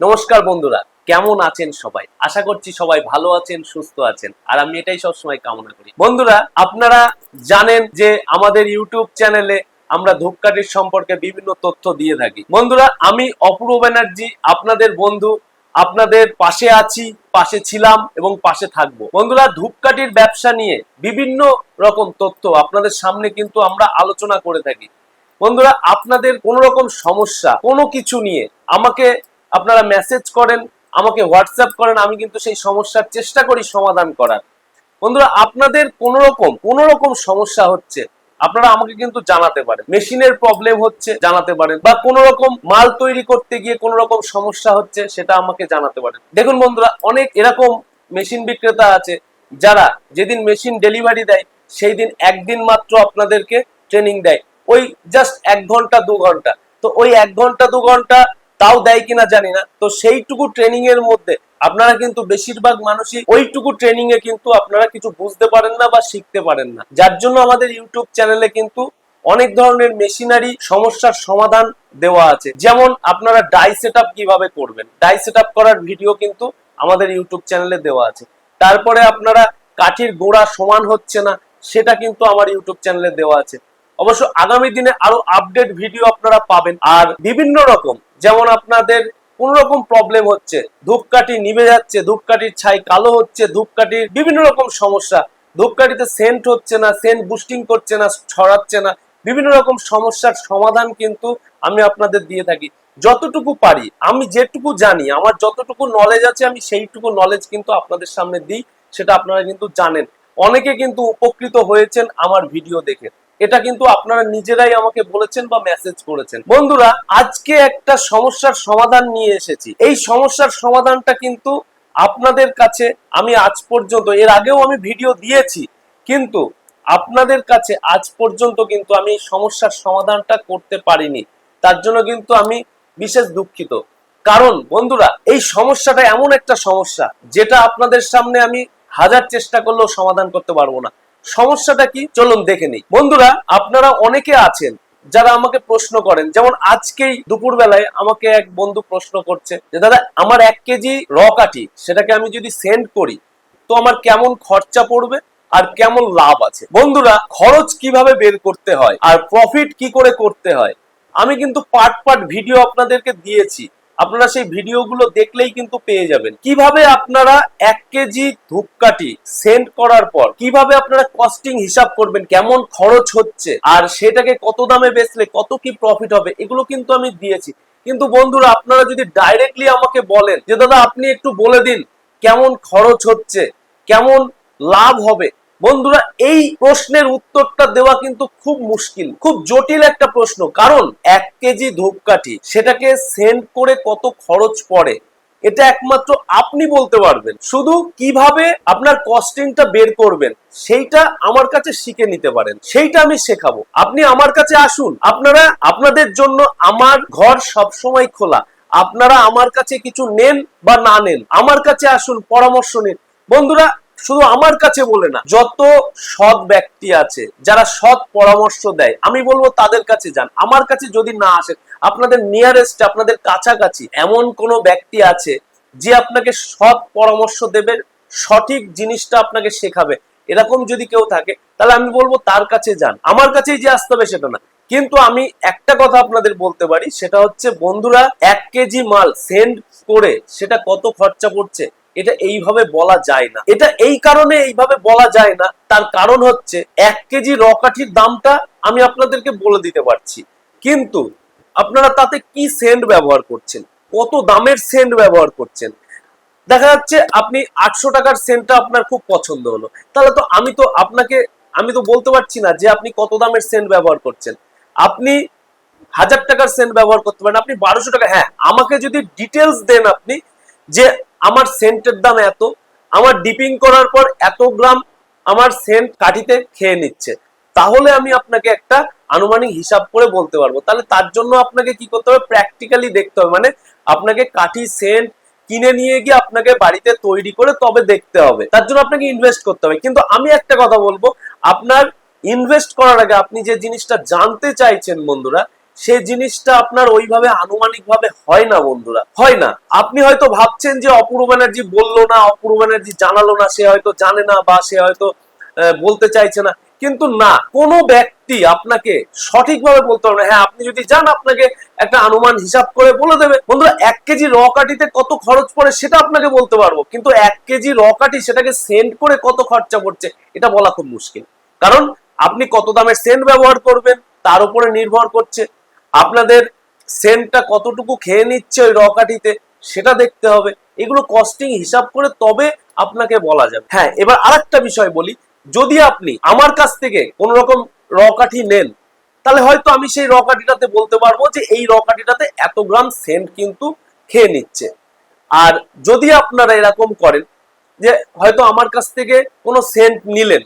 নমস্কার বন্ধুরা, কেমন আছেন সবাই? আশা করছি সবাই ভালো আছেন, সুস্থ আছেন, আর আমি এটাই সবসময় কামনা করি। বন্ধুরা, আপনারা জানেন যে আমাদের ইউটিউব চ্যানেলে আমরা ধূপকাঠির সম্পর্কে বিভিন্ন তথ্য দিয়ে থাকি। বন্ধুরা, আমি অপূর্ব ব্যানার্জি, আপনাদের বন্ধু, আপনাদের পাশে আছি, পাশে ছিলাম এবং পাশে থাকব। বন্ধুরা, ধূপকাঠির ব্যবসা নিয়ে বিভিন্ন রকম তথ্য আপনাদের সামনে কিন্তু আমরা আলোচনা করে থাকি। বন্ধুরা, আপনাদের কোনো রকম সমস্যা, কোনো কিছু নিয়ে আমাকে আপনারা মেসেজ করেন, আমাকে হোয়াটসঅ্যাপ করেন, আমি কিন্তু সেই সমস্যার চেষ্টা করি সমাধান করার। বন্ধুরা, আপনাদের কোন রকম কোন রকম সমস্যা হচ্ছে, আপনারা আমাকে কিন্তু জানাতে পারেন। মেশিনের প্রবলেম হচ্ছে, জানাতে পারেন। বা কোন রকম মাল তৈরি করতে গিয়ে কোন রকম সমস্যা হচ্ছে, সেটা আমাকে জানাতে পারেন। দেখুন বন্ধুরা, অনেক এরকম মেশিন বিক্রেতা আছে, যারা যেদিন মেশিন ডেলিভারি দেয়, সেই দিন একদিন মাত্র আপনাদেরকে ট্রেনিং দেয়। ওই জাস্ট এক ঘণ্টা, দু ঘণ্টা। তো ওই এক ঘণ্টা, দু ঘণ্টা তাও দেয় কিনা জানি না। তো সেইটুকু ট্রেনিং এর মধ্যে আপনারা কিন্তু বেশিরভাগ মানুষই ওইটুকু ট্রেনিং এ কিন্তু আপনারা কিছু বুঝতে পারেন না বা শিখতে পারেন না। যার জন্য আমাদের ইউটিউব চ্যানেলে কিন্তু অনেক ধরনের মেশিনারি সমস্যার সমাধান দেওয়া আছে। যেমন আপনারা ডাই সেট কীভাবে করবেন? ডাই সেট করার ভিডিও কিন্তু আমাদের ইউটিউব চ্যানেলে দেওয়া আছে। তারপরে আপনারা কাঠির গোড়া সমান হচ্ছে না, সেটা কিন্তু আমার ইউটিউব চ্যানেলে দেওয়া আছে। অবশ্য আগামী দিনে আরও আপডেট ভিডিও আপনারা পাবেন। আর বিভিন্ন রকম, যেমন আপনাদের কোন রকম প্রবলেম হচ্ছে, ধূপকাঠি নিভে যাচ্ছে, ধূপকাঠির ছাই কালো হচ্ছে, ধূপকাঠির বিভিন্ন রকম সমস্যা। ধূপকাঠিতে সেন্ট হচ্ছে না সেন্ট বুস্টিং করছে না, ছড়াচ্ছে না। বিভিন্ন রকম সমস্যার সমাধান কিন্তু আমি আপনাদের দিয়ে থাকি। যতটুকু পারি, আমি যেটুকু জানি, আমার যতটুকু নলেজ আছে, আমি সেইটুকু নলেজ কিন্তু আপনাদের সামনে দিই, সেটা আপনারা কিন্তু জানেন। অনেকে কিন্তু উপকৃত হয়েছেন আমার ভিডিও দেখে। এটা কিন্তু আপনারা নিজেরাই আমাকে বলেছেন বা মেসেজ করেছেন। বন্ধুরা, আজকে একটা সমস্যার সমাধান নিয়ে এসেছি। এই সমস্যার সমাধানটা কিন্তু আপনাদের কাছে আমি আজ পর্যন্ত, এর আগেও আমি ভিডিও দিয়েছি, কিন্তু আপনাদের কাছে আজ পর্যন্ত কিন্তু আমি এই সমস্যার সমাধানটা করতে পারিনি। তার জন্য কিন্তু আমি বিশেষ দুঃখিত। কারণ, বন্ধুরা, এই সমস্যাটা এমন একটা সমস্যা, যেটা আপনাদের সামনে আমি হাজার চেষ্টা করলেও সমাধান করতে পারব না। সমস্যাটা কি? চলুন দেখে নিই। বন্ধুরা, আপনারা অনেকে আছেন যারা আমাকে প্রশ্ন করেন। যেমন আজকেই দুপুর বেলায় আমাকে এক বন্ধু প্রশ্ন করছে যে, দাদা, আমার এক কেজি র কাঠি, সেটাকে আমি যদি সেন্ড করি, তো আমার কেমন খরচা পড়বে আর কেমন লাভ আছে? বন্ধুরা, খরচ কীভাবে বের করতে হয় আর প্রফিট কি করে করতে হয়, আমি কিন্তু পার্ট পার্ট ভিডিও আপনাদেরকে দিয়েছি। আপনারা সেই ভিডিওগুলো দেখলেই কিন্তু পেয়ে যাবেন। কীভাবে আপনারা এক কেজি ধূপকাঠি সেন্ড করার পর, কীভাবে আপনারা কস্টিং হিসাব করবেন, কেমন খরচ হচ্ছে, আর সেটাকে কত দামে বেচলে কত কি প্রফিট হবে, এগুলো কিন্তু আমি দিয়েছি। কিন্তু বন্ধুরা, আপনারা যদি ডাইরেক্টলি আমাকে বলেন যে, দাদা, আপনি একটু বলে দিন কেমন খরচ হচ্ছে, কেমন লাভ হবে? বন্ধুরা, এই প্রশ্নের উত্তরটা দেওয়া কিন্তু খুব মুশকিল, খুব জটিল একটা প্রশ্ন। কারণ এক কেজি ধূপকাঠি, সেটাকে সেন্ড করে কত খরচ পড়ে, এটা একমাত্র আপনি বলতে পারবেন। শুধু কীভাবে আপনার কস্টিংটা বের করবেন, সেইটা আমার কাছে শিখে নিতে পারেন, সেইটা আমি শেখাবো। আপনি আমার কাছে আসুন, আপনারা, আপনাদের জন্য আমার ঘর সবসময় খোলা, আপনারা আমার কাছে কিছু নেন বা না নেন, আমার কাছে আসুন, পরামর্শ নিন। বন্ধুরা শুধু আমার কাছে বলে না, যত সৎ ব্যক্তি আছে, যারা সৎ পরামর্শ দেয়, আমি বলব তাদের কাছে যান। আমার কাছে যদি না আসে, আপনাদের নিয়ারেস্ট আপনাদের কাছাকাছি এমন কোন ব্যক্তি আছে, যে আপনাকে সৎ পরামর্শ দেবে, সঠিক জিনিসটা আপনাকে শেখাবে, এরকম যদি কেউ থাকে, তাহলে আমি বলব তার কাছে যান। আমার কাছেই যে আসতে হবে সেটা না। কিন্তু আমি একটা কথা আপনাদের বলতে পারি, সেটা হচ্ছে বন্ধুরা, এক কেজি মাল সেন্ড করে সেটা কত খরচা পড়ছে এটা এইভাবে বলা যায় না। এটা এই কারণে এইভাবে বলা যায় না। তার কারণ হচ্ছে এক কেজি রকাঠির দামটা আমি আপনাদেরকে বলে দিতে পারছি। কিন্তু আপনারা তাতে কি সেন্ট ব্যবহার করছেন? কত দামের সেন্ট ব্যবহার করছেন? দেখা যাচ্ছে আপনি আটশো টাকার সেন্টটা আপনার খুব পছন্দ হলো। তাহলে তো আমি তো আপনাকে, আমি তো বলতে পারছি না যে আপনি কত দামের সেন্ট ব্যবহার করছেন। আপনি হাজার টাকার সেন্ট ব্যবহার করতে পারেন, আপনি বারোশো টাকা হ্যাঁ আমাকে যদি ডিটেলস দেন আপনি যে আমার সেন্টের দাম এত, আমার ডিপিং করার পর এত গ্রাম আমার সেন্ট কাঠিতে খেয়ে নিচ্ছে। তাহলে আমি আপনাকে একটা আনুমানিক হিসাব করে বলতে পারব। তাহলে তার জন্য আপনাকে কি করতে হবে? প্র্যাকটিক্যালি দেখতে হবে। মানে আপনাকে কাঠি, সেন্ট কিনে নিয়ে গিয়ে আপনাকে বাড়িতে তৈরি করে তবে দেখতে হবে। তার জন্য আপনাকে ইনভেস্ট করতে হবে। কিন্তু আমি একটা কথা বলব, আপনার ইনভেস্ট করার আগে আপনি যে জিনিসটা জানতে চাইছেন বন্ধুরা সে জিনিসটা আপনার ওইভাবে আনুমানিক ভাবে হয় না, বন্ধুরা। হয় না। আপনি হয়তো ভাবছেন যে অপূর্ব ব্যানার্জি বলল না, অপূর্ব ব্যানার্জি জানালো না, সে হয়তো জানে না বা সে হয়তো বলতে চাইছে না। কিন্তু না, কোনো ব্যক্তি আপনাকে সঠিকভাবে বলতে পারবে। হ্যাঁ আপনি যদি যান, আপনাকে একটা অনুমান হিসাব করে বলে দেবে। বন্ধুরা, এক কেজি র কত খরচ পড়ে সেটা আপনাকে বলতে পারব। কিন্তু এক কেজি র সেটাকে সেন্ড করে কত খরচা পড়ছে, এটা বলা খুব মুশকিল। কারণ আপনি কত দামের সেন্ট ব্যবহার করবেন, তার উপরে নির্ভর করছে আপনাদের সেন্টটা কতটুকু খেয়ে নিচ্ছে ওই রকাটিতে সেটা দেখতে হবে। এগুলো কস্টিং হিসাব করে তবে আপনাকে বলা যাবে। হ্যাঁ এবার আরেকটা বিষয় বলি। যদি আপনি আমার কাছ থেকে কোন রকম রকাঠি নেন, তাহলে হয়তো আমি সেই রকাটিটাতে বলতে পারব যে এই রকাটিটাতে এত গ্রাম সেন্ট কিন্তু খেয়ে নিচ্ছে। আর যদি আপনারা এরকম করেন যে হয়তো আমার কাছ থেকে কোনো সেন্ট নিলেন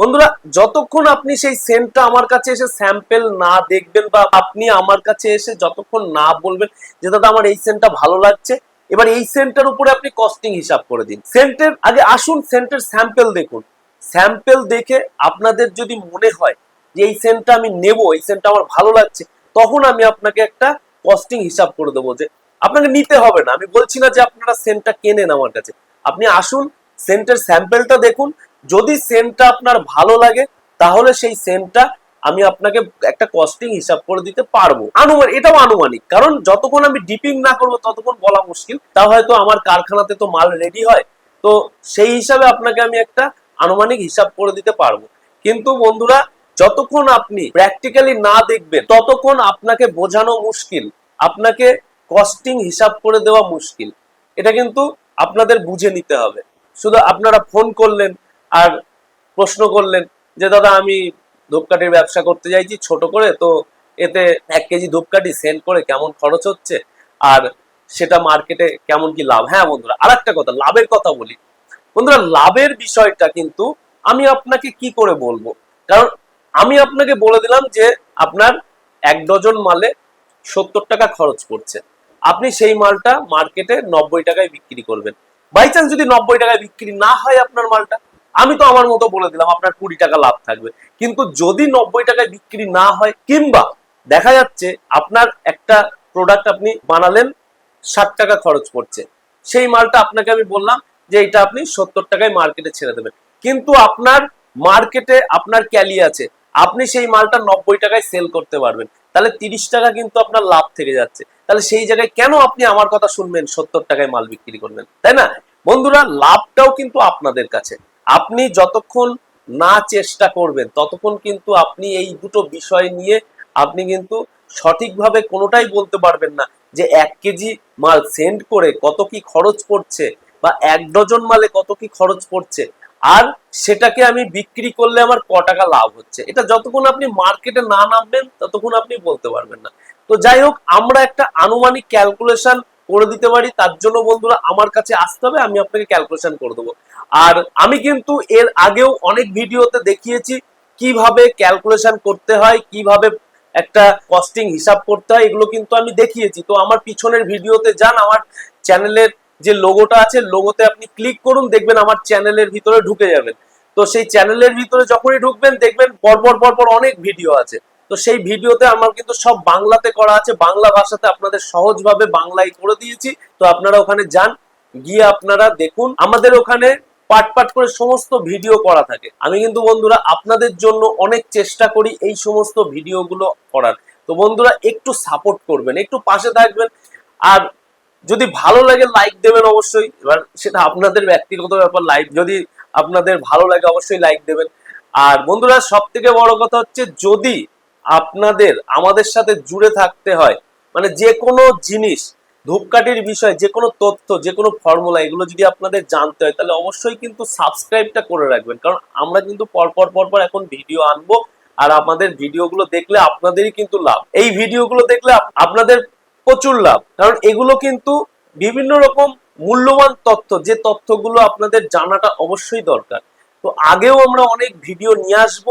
বন্ধুরা, যতক্ষণ আপনি সেই সেন্টটা আমার কাছে এসে স্যাম্পেল না দেখবেন বা আপনি আমার কাছে এসে যতক্ষণ না বলবেন যে, দাদা, আমার এই সেন্টটা ভালো লাগছে, এবার এই সেন্টের উপরে আপনি কস্টিং হিসাব করে দিন। সেন্টের আগে আসুন সেন্টের স্যাম্পেল দেখুন। স্যাম্পেল দেখে আপনাদের যদি মনে হয় যে, এই সেন্টটা আমি নেব, এই সেন্টটা আমার ভালো লাগছে, তখন আমি আপনাকে একটা কস্টিং হিসাব করে দেবো যে, আপনাকে নিতে হবে না। আমি বলছি না যে, আপনারা সেন্টটা কেনেন আমার কাছে। আপনি আসুন সেন্টের স্যাম্পেলটা দেখুন যদি সেন্টটা আপনার ভালো লাগে, তাহলে সেই সেন্টটা আমি আপনাকে একটা কস্টিং হিসাব করে দিতে পারব। আনুমান, এটাও আনুমানিক, কারণ যতক্ষণ আমি ডিপিং না করব, ততক্ষণ বলা মুশকিল। তা হয়তো আমার কারখানাতে তো মাল রেডি হয়, তো সেই হিসাবে আপনাকে আমি একটা আনুমানিক হিসাব করে দিতে পারব। কিন্তু বন্ধুরা, যতক্ষণ আপনি প্র্যাকটিক্যালি না দেখবেন, ততক্ষণ আপনাকে বোঝানো মুশকিল, আপনাকে কস্টিং হিসাব করে দেওয়া মুশকিল। এটা কিন্তু আপনাদের বুঝে নিতে হবে। শুধু আপনারা ফোন করলেন আর প্রশ্ন করলেন যে, দাদা, আমি ধূপকাঠির ব্যবসা করতে চাইছি ছোট করে, তো এতে এক কেজি ধূপকাঠি সেল করে কেমন খরচ হচ্ছে? আর সেটা মার্কেটে কেমন কি লাভ? হ্যাঁ বন্ধুরা আর একটা কথা, লাভের কথা বলি। বন্ধুরা, লাভের বিষয়টা কিন্তু আমি আপনাকে কি করে বলব? কারণ আমি আপনাকে বলে দিলাম যে, আপনার এক ডজন মালে সত্তর টাকা খরচ করছে। আপনি সেই মালটা মার্কেটে নব্বই টাকায় বিক্রি করবেন। বাই চান্স যদি নব্বই টাকায় বিক্রি না হয় আপনার মালটা আমি তো আমার মতো বলে দিলাম, আপনার কুড়ি টাকা লাভ থাকবে। কিন্তু যদি নব্বই টাকায় বিক্রি না হয়, কিংবা দেখা যাচ্ছে আপনার একটা প্রোডাক্ট আপনি বানালেন, ষাট টাকা খরচ পড়ছে, সেই মালটা আপনাকে আমি বললাম যে এটা আপনি সত্তর টাকায় মার্কেটে ছেড়ে দেবেন। কিন্তু আপনার মার্কেটে আপনার ক্যালি আছে, আপনি সেই মালটা নব্বই টাকায় সেল করতে পারবেন। তাহলে তিরিশ টাকা কিন্তু আপনার লাভ থেকে যাচ্ছে। তাহলে সেই জায়গায় কেন আপনি আমার কথা শুনবেন, সত্তর টাকায় মাল বিক্রি করবেন তাই না? বন্ধুরা, লাভটাও কিন্তু আপনাদের কাছে। আপনি যতক্ষণ না চেষ্টা করবেন, ততক্ষণ কিন্তু আপনি এই দুটো বিষয় নিয়ে আপনি কিন্তু সঠিকভাবে কোনোটাই বলতে পারবেন না যে এক কেজি মাল সেন্ড করে কত কি খরচ পড়ছে বা এক ডজন মালে কত কি খরচ পড়ছে। আর সেটাকে আমি বিক্রি করলে আমার ক টাকা লাভ হচ্ছে। এটা যতক্ষণ আপনি মার্কেটে না নামবেন, ততক্ষণ আপনি বলতে পারবেন না। তো যাই হোক, আমরা একটা আনুমানিক ক্যালকুলেশন করে দিতে পারি, তার জন্য বন্ধুরা আমার কাছে আসতে হবে, আমি আপনাকে ক্যালকুলেশন করে দেবো। আর আমি কিন্তু এর আগেও অনেক ভিডিওতে দেখিয়েছি কীভাবে ক্যালকুলেশন করতে হয়, কীভাবে একটা কস্টিং হিসাব করতে হয়, এগুলো কিন্তু আমি দেখিয়েছি। তো আমার পিছনের ভিডিওতে যান, আমার চ্যানেলের যে লোগোটা আছে লোগোতে আপনি ক্লিক করুন, দেখবেন আমার চ্যানেলের ভিতরে ঢুকে যাবেন। তো সেই চ্যানেলের ভিতরে যখনই ঢুকবেন, দেখবেন পরপর পরপর অনেক ভিডিও আছে। তো সেই ভিডিওতে আমার কিন্তু সব বাংলাতে করা আছে। বাংলা ভাষাতে আপনাদের সহজভাবে বাংলায় করে দিয়েছি। তো আপনারা ওখানে যান, গিয়ে আপনারা দেখুন। আমাদের ওখানে পাট পাট করে সমস্ত ভিডিও করা থাকে। আমি কিন্তু বন্ধুরা আপনাদের জন্য অনেক চেষ্টা করি এই সমস্ত ভিডিওগুলো করার। তো বন্ধুরা একটু সাপোর্ট করবেন, একটু পাশে থাকবেন। আর যদি ভালো লাগে লাইক দেবেন অবশ্যই। এবার সেটা আপনাদের ব্যক্তিগত ব্যাপার লাইক যদি আপনাদের ভালো লাগে অবশ্যই লাইক দেবেন। আর বন্ধুরা সব থেকে বড় কথা হচ্ছে যদি আপনাদের, আমাদের সাথে জুড়ে থাকতে হয়। মানে যে কোনো জিনিস, ধূপকাঠির বিষয়, যে কোনো তথ্য, যে কোনো ফর্মুলা, এগুলো যদি আপনাদের জানতে হয়, তাহলে অবশ্যই কিন্তু সাবস্ক্রাইবটা করে রাখবেন। কারণ আমরা কিন্তু পরপর পরপর এখন ভিডিও আনব, আর আমাদের ভিডিওগুলো দেখলে আপনাদেরই কিন্তু লাভ। এই ভিডিওগুলো দেখলে আপনাদের প্রচুর লাভ। কারণ এগুলো কিন্তু বিভিন্ন রকম মূল্যবান তথ্য, যে তথ্যগুলো আপনাদের জানাটা অবশ্যই দরকার। তো আগেও আমরা অনেক ভিডিও নিয়ে আসব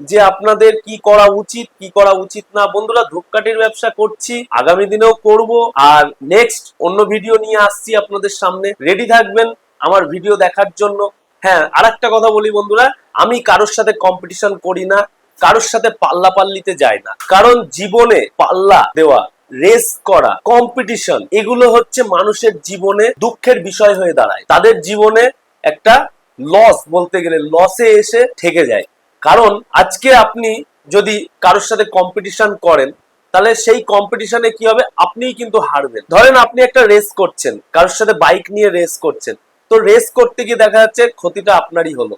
যে আপনাদের কি করা উচিত, কি করা উচিত না, বন্ধুরা ধূপকাঠির ব্যবসা করছি, আগামী দিনেও করব, আর নেক্সট অন্য ভিডিও নিয়ে আসছি আপনাদের সামনে। রেডি থাকবেন আমার ভিডিও দেখার জন্য। হ্যাঁ আর একটা কথা বলি বন্ধুরা, আমি কারোর সাথে কম্পিটিশন করি না, কারোর সাথে পাল্লা পাল্লিতে যায় না। কারণ জীবনে পাল্লা দেওয়া রেস করা কম্পিটিশন এগুলো হচ্ছে মানুষের জীবনে দুঃখের বিষয় হয়ে দাঁড়ায়। তাদের জীবনে একটা লস বলতে গেলে লসে এসে ঠেকে যায়। কারণ আজকে আপনি যদি কারোর সাথে কম্পিটিশন করেন, তাহলে সেই কম্পিটিশনে কি হবে? আপনিই কিন্তু হারবেন। ধরেন আপনি একটা রেস করছেন, কারোর সাথে বাইক নিয়ে রেস করছেন। তো রেস করতে গিয়ে দেখা যাচ্ছে ক্ষতিটা আপনারই হলো।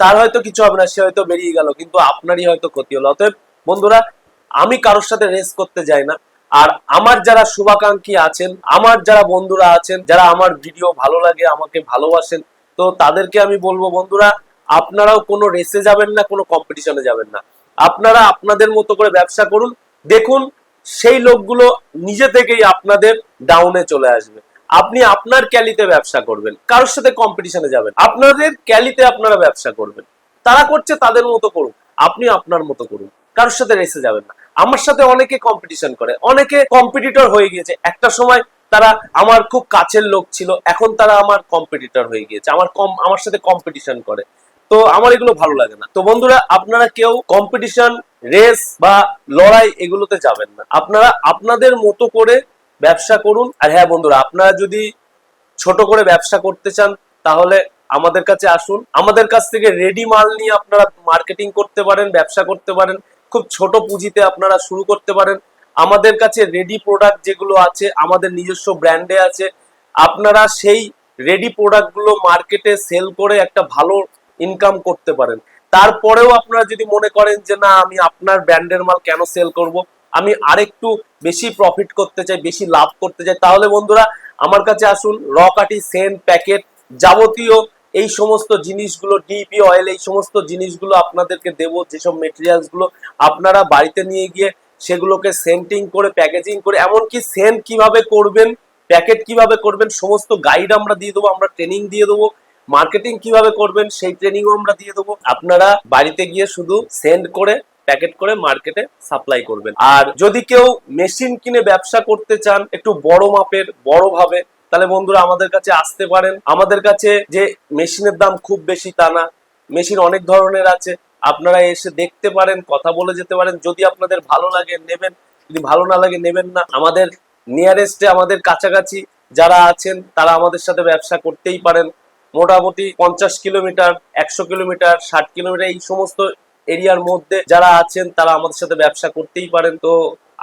তার হয়তো কিছু হবে না, সে হয়তো বেরিয়ে গেল, কিন্তু আপনারই হয়তো ক্ষতি হলো। অতএব বন্ধুরা, আমি কারোর সাথে রেস করতে যাই না। আর আমার যারা শুভাকাঙ্ক্ষী আছেন, আমার যারা বন্ধুরা আছেন, যারা আমার ভিডিও ভালো লাগে, আমাকে ভালোবাসেন, তো তাদেরকে আমি বলব বন্ধুরা আপনারাও কোনো রেসে যাবেন না, কোনো কম্পিটিশনে যাবেন না। আপনারা আপনাদের মতো করে ব্যবসা করুন। দেখুন, সেই লোকগুলো নিজে থেকেই আপনাদের ডাউনে চলে আসবে। আপনি আপনার ক্যালিতে ব্যবসা করবেন, কারোর সাথে কম্পিটিশনে যাবেন। আপনাদের ক্যালিতে আপনারা ব্যবসা করবেন। তারা করছে, তাদের মতো করুন। আপনি আপনার মতো করুন। কারোর সাথে রেসে যাবেন না। আমার সাথে অনেকে কম্পিটিশন করে। অনেকে কম্পিটিটর হয়ে গিয়েছে। একটা সময় তারা আমার খুব কাছের লোক ছিল, এখন তারা আমার কম্পিটিটর হয়ে গিয়েছে। আমার কম আমার সাথে কম্পিটিশন করে। তো আমার এগুলো ভালো লাগে না। তো বন্ধুরা, আপনারা কেউ কম্পিটিশন রেস বা লড়াই এগুলোতে যাবেন না। আপনারা আপনাদের মতো করে ব্যবসা করুন। আর হ্যাঁ বন্ধুরা, আপনারা যদি ছোট করে ব্যবসা করতে চান, তাহলে আমাদের কাছে আসুন। আমাদের কাছ থেকে রেডি মাল নিয়ে আপনারা মার্কেটিং করতে পারেন, ব্যবসা করতে পারেন। খুব ছোট পুঁজিতে আপনারা শুরু করতে পারেন। আমাদের কাছে রেডি প্রোডাক্ট যেগুলো আছে, আমাদের নিজস্ব ব্র্যান্ডে আছে, আপনারা সেই রেডি প্রোডাক্টগুলো মার্কেটে সেল করে একটা ভালো ইনকাম করতে পারেন। তারপরেও আপনারা যদি মনে করেন যে, না, আমি আপনার ব্র্যান্ডের মাল কেন সেল করব? আমি আরেকটু বেশি প্রফিট করতে চাই, বেশি লাভ করতে চাই। তাহলে বন্ধুরা, আমার কাছে আসুন রকাটি সেন্ট প্যাকেট যাবতীয় এই সমস্ত জিনিসগুলো ডিপি অয়েল এই সমস্ত জিনিসগুলো আপনাদেরকে দেবো, যেসব মেটেরিয়ালসগুলো আপনারা বাড়িতে নিয়ে গিয়ে সেগুলোকে সেন্টিং করে প্যাকেজিং করে, এমনকি সেন্ট কীভাবে করবেন প্যাকেট কীভাবে করবেন, সমস্ত গাইড আমরা দিয়ে দেবো, আমরা ট্রেনিং দিয়ে দেবো। মার্কেটিং কীভাবে করবেন সেই ট্রেনিংও আমরা দিয়ে দেবো। আপনারা বাড়িতে গিয়ে শুধু সেন্ড করে প্যাকেট করে মার্কেটে সাপ্লাই করবেন। আর যদি কেউ মেশিন কিনে ব্যবসা করতে চান, একটু বড় মাপের, বড় ভাবে, তাহলে বন্ধুরা আমাদের কাছে আসতে পারেন। আমাদের কাছে যে মেশিনের দাম খুব বেশি তা না। মেশিন অনেক ধরনের আছে। আপনারা এসে দেখতে পারেন, কথা বলে যেতে পারেন। যদি আপনাদের ভালো লাগে, নেবেন। যদি ভালো না লাগে, নেবেন না। আমাদের নিয়ারেস্টে আমাদের কাছাকাছি যারা আছেন, তারা আমাদের সাথে ব্যবসা করতেই পারেন। মোটামুটি পঞ্চাশ কিলোমিটার, একশো কিলোমিটার, ষাট কিলোমিটার, এই সমস্ত এরিয়ার মধ্যে যারা আছেন তারা আমাদের সাথে ব্যবসা করতেই পারেন। তো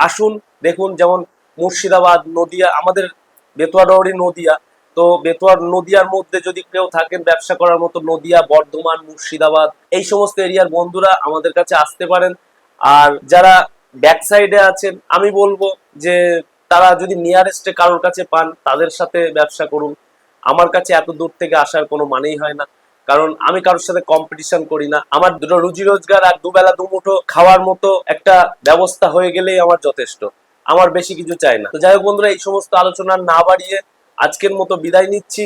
আসুন, দেখুন যেমন মুর্শিদাবাদ, নদিয়া, আমাদের বেতুয়াডহরি নদিয়া। তো বেতুয়ার নদিয়ার মধ্যে যদি কেউ থাকেন ব্যবসা করার মতো, নদিয়া, বর্ধমান, মুর্শিদাবাদ, এই সমস্ত এরিয়ার বন্ধুরা আমাদের কাছে আসতে পারেন। আর যারা ব্যাক সাইডে আছেন, আমি বলব যে তারা যদি নিয়ারেস্টে কারোর কাছে পান, তাদের সাথে ব্যবসা করুন। আমার কাছে এত দূর থেকে আসার কোনো মানেই হয় না। কারণ আমি কারোর সাথে কম্পিটিশন করি না। আমার দুটো রুজি রোজগার আর দুবেলা দুমুঠো খাওয়ার মতো একটা ব্যবস্থা হয়ে গেলেই আমার যথেষ্ট। আমার বেশি কিছু চাই না। তো যাই হোক বন্ধুরা, এই সমস্ত আলোচনা না বাড়িয়ে আজকের মতো বিদায় নিচ্ছি।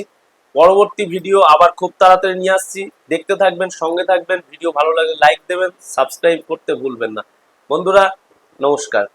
পরবর্তী ভিডিও আবার খুব তাড়াতাড়ি নিয়ে আসছি। দেখতে থাকবেন, সঙ্গে থাকবেন। ভিডিও ভালো লাগলে লাইক দেবেন সাবস্ক্রাইব করতে ভুলবেন না। বন্ধুরা, নমস্কার।